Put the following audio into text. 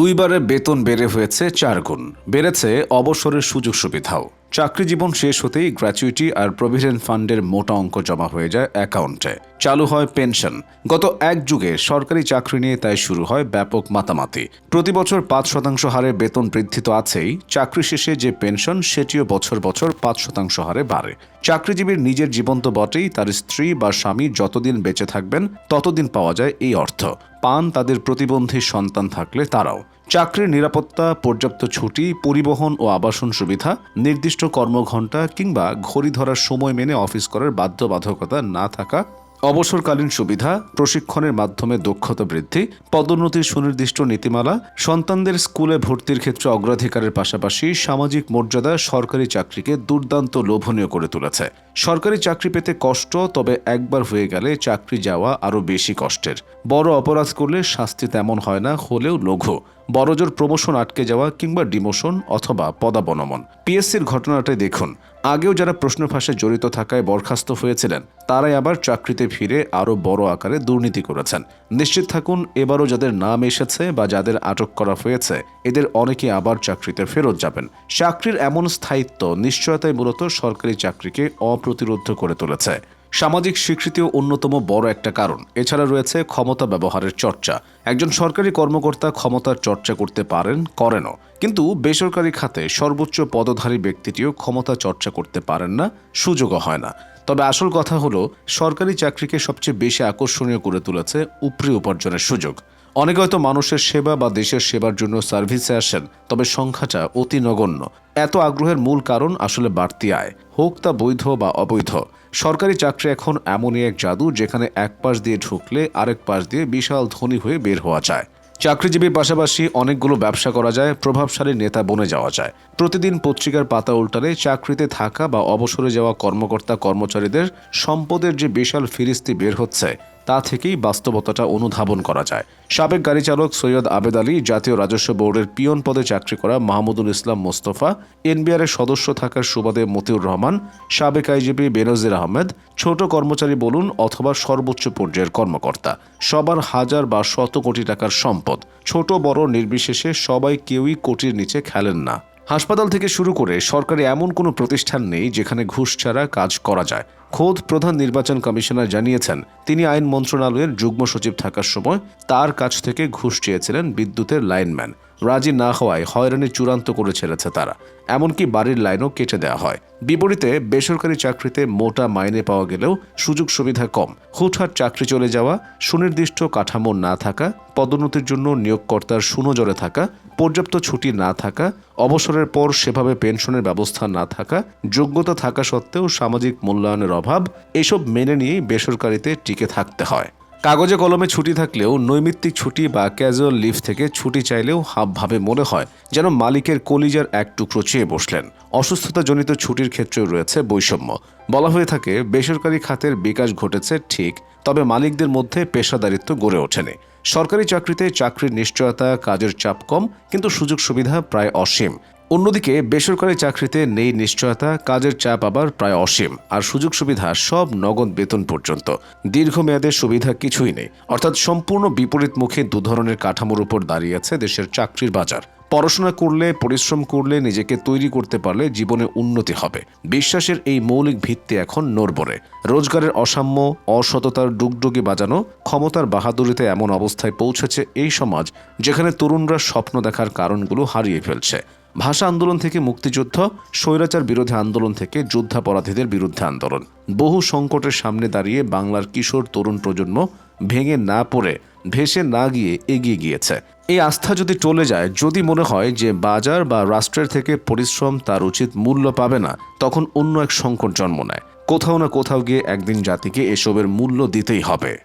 দুইবারে বেতন বেড়ে হয়েছে চার গুণ। বেড়েছে অবসরের সুযোগ সুবিধাও। চাকরি জীবন শেষ হতেই গ্র্যাচুইটি আর প্রভিডেন্ট ফান্ডের মোটা অঙ্ক জমা হয়ে যায় অ্যাকাউন্টে। চালু হয় পেনশন। গত এক যুগে সরকারি চাকরি নিয়ে তাই শুরু হয় ব্যাপক মাতামাতি। প্রতি বছর পাঁচ শতাংশ হারে বেতন বৃদ্ধি তো আছেই, চাকরি শেষে যে পেনশন, সেটিও বছর বছর পাঁচ শতাংশ হারে বাড়ে। চাকরিজীবীর নিজের জীবন তো বটেই, তার স্ত্রী বা স্বামী যতদিন বেঁচে থাকবেন, ততদিন পাওয়া যায় এই অর্থ। পান তাদের প্রতিবন্ধী সন্তান থাকলে তারাও। চাকরির নিরাপত্তা, পর্যাপ্ত ছুটি, পরিবহন ও আবাসন সুবিধা, নির্দিষ্ট কর্মঘণ্টা কিংবা ঘড়ি ধরার সময় মেনে অফিস করার বাধ্যবাধকতা না থাকা অবসরকালীন সুবিধা, প্রশিক্ষণের মাধ্যমে দক্ষতা বৃদ্ধি, পদোন্নতির সুনির্দিষ্ট নীতিমালা, সন্তানদের স্কুলে ভর্তির ক্ষেত্রে অগ্রাধিকারের পাশাপাশি সামাজিক মর্যাদা সরকারি চাকরিকে দুর্দান্ত লোভনীয় করে তুলেছে। সরকারি চাকরি পেতে কষ্ট, তবে একবার হয়ে গেলে চাকরি যাওয়া আরও বেশি কষ্টের। বড় অপরাধ করলে শাস্তি তেমন হয় না, হলেও লঘু। বড়জোর প্রমোশন আটকে যাওয়া কিংবা ডিমোশন অথবা পদাবনমন। পিএসসির ঘটনাটাই দেখুন। আগেও যারা প্রশ্ন ফাঁসে জড়িত থাকায় বরখাস্ত হয়েছিলেন, তারাই আবার চাকরিতে ফিরে আরও বড় আকারে দুর্নীতি করেছেন। নিশ্চিত থাকুন, এবারও যাদের নাম এসেছে বা যাদের আটক করা হয়েছে, এদের অনেকে আবার চাকরিতে ফেরত যাবেন। চাকরির এমন স্থায়িত্ব নিশ্চয়তায় মূলত সরকারি চাকরিকে অপ্রতিরোধ করে তুলেছে। সামাজিক স্বীকৃতিও অন্যতম বড় একটা কারণ। এছাড়া রয়েছে ক্ষমতা ব্যবহারের চর্চা। একজন সরকারি কর্মকর্তা ক্ষমতার চর্চা করতে পারেন, করেনও। কিন্তু বেসরকারি খাতে সর্বোচ্চ পদধারী ব্যক্তিটিও ক্ষমতা চর্চা করতে পারেন না, সুযোগও হয় না। তবে আসল কথা হলো, সরকারি চাকরিকে সবচেয়ে বেশি আকর্ষণীয় করে তুলেছে উপরি উপার্জনের সুযোগ। অনেকে হয়তো মানুষের সেবা বা দেশের সেবার জন্য সার্ভিসে আসেন, তবে সংখ্যাটা অতি নগণ্য। এত আগ্রহের মূল কারণ আসলে বাড়তি আয়, হোক তা বৈধ বা অবৈধ। সরকারি চাকরি এখন এমনই এক জাদু যেখানে এক পাশ দিয়ে ঢুকলে আরেক পাশ দিয়ে বিশাল ধনী হয়ে বের হওয়া যায়। চাকরিজীবীর পাশাপাশি অনেকগুলো ব্যবসা করা যায়, প্রভাবশালী নেতা বনে যাওয়া যায়। প্রতিদিন পত্রিকার পাতা উল্টালে চাকরিতে থাকা বা অবসরে যাওয়া কর্মকর্তা কর্মচারীদের সম্পদের যে বিশাল ফিরিস্তি বের হচ্ছে তা থেকেই বাস্তবতাটা অনুধাবন করা যায়। সাবেক গাড়ি চালক সৈয়দ আবেদ আলী, জাতীয় রাজস্ব বোর্ডের পিয়ন পদে চাকরি করা মাহমুদুল ইসলাম মোস্তফা এনবিআরের সদস্য থাকার সুবাদে মতিউর রহমান, সাবেক আইজিপি বেনজির আহমেদ, ছোট কর্মচারী বলুন অথবা সর্বোচ্চ পর্যায়ের কর্মকর্তা। সবার হাজার বা শত কোটি টাকার সম্পদ। ছোট, বড়, নির্বিশেষে সবাই কেউই কোটির নিচে খেলেন না। হাসপাতাল থেকে শুরু করে সরকারি এমন কোনো প্রতিষ্ঠান নেই যেখানে ঘুষ ছাড়া কাজ করা যায়। খোদ প্রধান নির্বাচন কমিশনার জানিয়েছেন, তিনি আইন মন্ত্রণালয়ের যুগ্ম সচিব থাকার সময় তার কাছ থেকে ঘুষ চেয়েছিলেন বিদ্যুতের লাইনম্যান। রাজি না হওয়ায় হয়রানি চূড়ান্ত করে ছেড়েছে তারা। এমনকি বাড়ির লাইনও কেটে দেওয়া হয়। বিপরীতে বেসরকারি চাকরিতে মোটা মাইনে পাওয়া গেলেও সুযোগ সুবিধা কম। হুটহাট চাকরি চলে যাওয়া, সুনির্দিষ্ট কাঠামো না থাকা, পদোন্নতির জন্য নিয়োগকর্তার সুনজরে থাকা, পর্যাপ্ত ছুটি না থাকা, অবসরের পর সেভাবে পেনশনের ব্যবস্থা না থাকা, যোগ্যতা থাকা সত্ত্বেও সামাজিক মূল্যায়নের অভাব, এসব মেনে নিয়েই বেসরকারিতে টিকে থাকতে হয়। কাগজে কলমে ছুটি থাকলেও নৈমিত্তিক ছুটি বা ক্যাজুয়াল লিভ থেকে ছুটি চাইলেও হাবভাবে মনে হয় যেন মালিকের কলিজার এক টুকরো চেয়ে বসলেন। অসুস্থতাজনিত ছুটির ক্ষেত্রেও রয়েছে বৈষম্য। বলা হয়ে থাকে, বেসরকারি খাতের বিকাশ ঘটেছে ঠিক, তবে মালিকদের মধ্যে পেশাদারিত্ব গড়ে ওঠেনি। সরকারি চাকরিতে চাকরির নিশ্চয়তা, কাজের চাপ কম, কিন্তু সুযোগ সুবিধা প্রায় অসীম। অন্যদিকে বেসরকারি চাকরিতে নেই নিশ্চয়তা, কাজের চাপ আবার প্রায় অসীম। আর সুযোগ সুবিধা সব নগদ বেতন পর্যন্ত। দীর্ঘমেয়াদের সুবিধা কিছুই নেই। অর্থাৎ সম্পূর্ণ বিপরীতমুখী দু ধরনের কাঠামোর উপর দাঁড়িয়ে আছে দেশের চাকরির বাজার। পড়াশোনা করলে, পরিশ্রম করলে নিজেকে তৈরি করতে পারলে জীবনে উন্নতি হবে। বিশ্বাসের এই মৌলিক ভিত্তি এখন নড়বড়ে। রোজগারের অসাম্য, অসততার ডুগডুগি বাজানো, ক্ষমতার বাহাদুরিতে এমন অবস্থায় পৌঁছেছে এই সমাজ, যেখানে তরুণরা স্বপ্ন দেখার কারণগুলো হারিয়ে ফেলছে। ভাষা আন্দোলন থেকে মুক্তিযুদ্ধ, স্বৈরাচার বিরোধী আন্দোলন থেকে যুদ্ধাপরাধীদের বিরুদ্ধে আন্দোলন। বহু সংকটের সামনে দাঁড়িয়ে বাংলার কিশোর তরুণ প্রজন্ম ভেঙে না পড়ে, ভেসে না গিয়ে এগিয়ে গিয়েছে। এই আস্থা যদি চলে যায়, যদি মনে হয় যে বাজার বা রাষ্ট্রের থেকে পরিশ্রম তার উচিত মূল্য পাবে না, তখন অন্য এক সংকট জন্ম নেয়। কোথাও না কোথাও গিয়ে একদিন জাতিকে এসবের মূল্য দিতেই হবে।